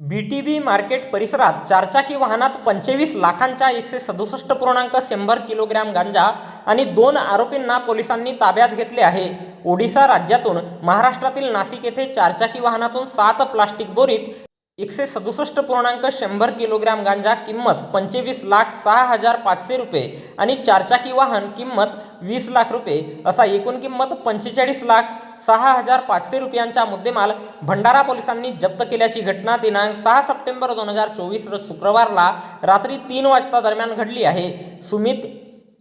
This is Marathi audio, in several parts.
बी टी बी मार्केट परिसरात चारचाकी वाहनात पंचवीस लाखांच्या एकशे सदुसष्ट पूर्णांक शंभर किलोग्रॅम गांजा आणि दोन आरोपींना पोलिसांनी ताब्यात घेतले आहे. ओडिशा राज्यातून महाराष्ट्रातील नाशिक येथे चारचाकी वाहनातून सात प्लास्टिक बोरीत एकशे सदुसष्ट पूर्णांक शंभर किलोग्रॅम गांजा किंमत पंचवीस लाख सहा हजार पाचशे रुपये आणि चारचाकी वाहन किंमत वीस लाख रुपये असा एकूण किंमत पंचेचाळीस लाख सहा हजार पाचशे रुपयांचा मुद्देमाल भंडारा पोलिसांनी जप्त केल्याची घटना दिनांक सहा सप्टेंबर दोन हजार चोवीस रोज शुक्रवारला रात्री तीन वाजता दरम्यान घडली आहे. सुमित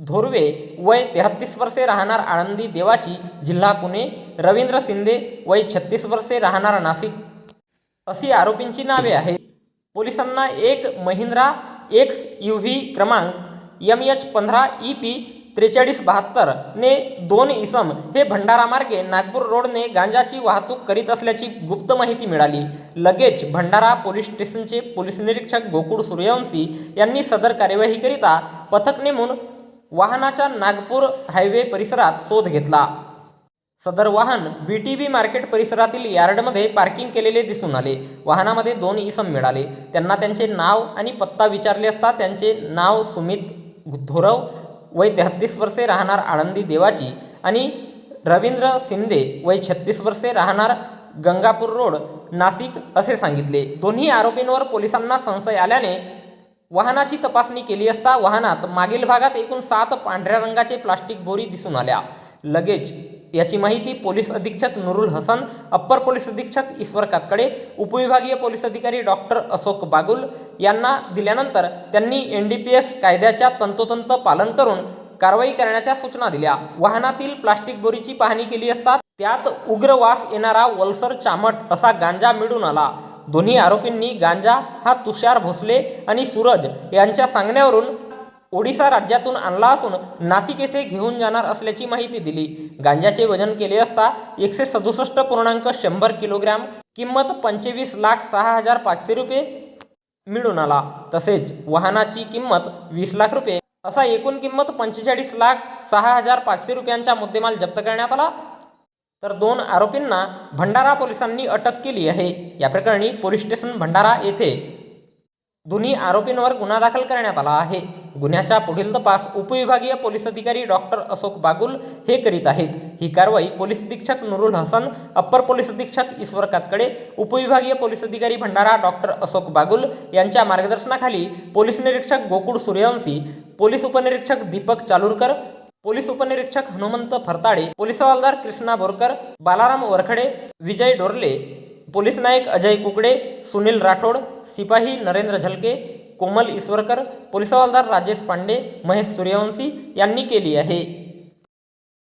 धोरवे वय तेहत्तीस वर्षे राहणार आळंदी देवाची जिल्हा पुणे रवींद्र शिंदे वय छत्तीस वर्षे राहणार नाशिक. अशी आरोपींची नावे आहेत. पोलिसांना एक महिंद्रा एक्स यू व्ही क्रमांक एम एच पंधरा ई पी त्रेचाळीस बहात्तर ने दोन इसम हे भंडारामार्गे नागपूर रोडने गांजाची वाहतूक करीत असल्याची गुप्त माहिती मिळाली. लगेच भंडारा पोलीस स्टेशनचे पोलीस निरीक्षक गोकुळ सूर्यवंशी यांनी सदर कार्यवाहीकरिता पथक नेमून वाहनाच्या नागपूर हायवे परिसरात शोध घेतला. सदर वाहन बी टी बी मार्केट परिसरातील यार्डमध्ये पार्किंग केलेले दिसून आले. वाहनामध्ये दोन इसम मिळाले. त्यांना त्यांचे नाव आणि पत्ता विचारले असता त्यांचे नाव सुमित धोरव वय तेहत्तीस वर्षे राहणार आळंदी देवाची आणि रवींद्र शिंदे वय छत्तीस वर्षे राहणार गंगापूर रोड नाशिक असे सांगितले. दोन्ही आरोपींवर पोलिसांना संशय आल्याने वाहनाची तपासणी केली असता वाहनात मागील भागात एकूण सात पांढऱ्या रंगाचे प्लास्टिक बोरी दिसून आल्या. लगेच याची माहिती पोलीस अधीक्षक नुरुल हसन अप्पर पोलीस अधीक्षक ईश्वर कातकडे उपविभागीय पोलीस अधिकारी डॉक्टर अशोक बागुल यांना दिल्यानंतर त्यांनी एन डी पी एस कायद्याच्या तंतोतंत पालन करून कारवाई करण्याच्या सूचना दिल्या. वाहनातील प्लास्टिक बोरीची पाहणी केली असता त्यात उग्र वास येणारा वल्सर चामट असा गांजा मिळून आला. दोन्ही आरोपींनी गांजा हा तुषार भोसले आणि सूरज यांच्या सांगण्यावरून ओडिशा राज्यातून आणला असून नाशिक येथे घेऊन जाणार असल्याची माहिती दिली. गांजाचे वजन केले असता एकशे सदुसष्ट पूर्णांक शंभर किलोग्रॅम किंमत पंचवीस लाख सहा हजार पाचशे रुपये मिळून आला. तसेच वाहनाची किंमत वीस लाख रुपये असा एकूण किंमत पंचेचाळीस लाख सहा हजार पाचशे रुपयांचा मुद्देमाल जप्त करण्यात आला. तर दोन आरोपींना भंडारा पोलिसांनी अटक केली आहे. या प्रकरणी पोलीस स्टेशन भंडारा येथे दोन्ही आरोपींवर गुन्हा दाखल करण्यात आला आहे. गुन्ह्याचा पुढील तपास उपविभागीय पोलीस अधिकारी डॉक्टर अशोक बागुल हे करीत आहेत. ही कारवाई पोलीस अधीक्षक नुरुल हसन अप्पर पोलीस अधीक्षक ईश्वर कातकडे उपविभागीय पोलीस अधिकारी भंडारा डॉक्टर अशोक बागुल यांच्या मार्गदर्शनाखाली पोलीस निरीक्षक गोकुळ सूर्यवंशी पोलीस उपनिरीक्षक दीपक चालूरकर पोलीस उपनिरीक्षक हनुमंत फरताडे पोलीस हवालदार कृष्णा बोरकर बालाराम वरखडे विजय डोरले पोलीस नायक अजय कुकडे सुनील राठोड सिपाही नरेंद्र झलके कोमल ईश्वरकर पोलीस हवालदार राजेश पांडे महेश सूर्यवंशी यांनी केली आहे.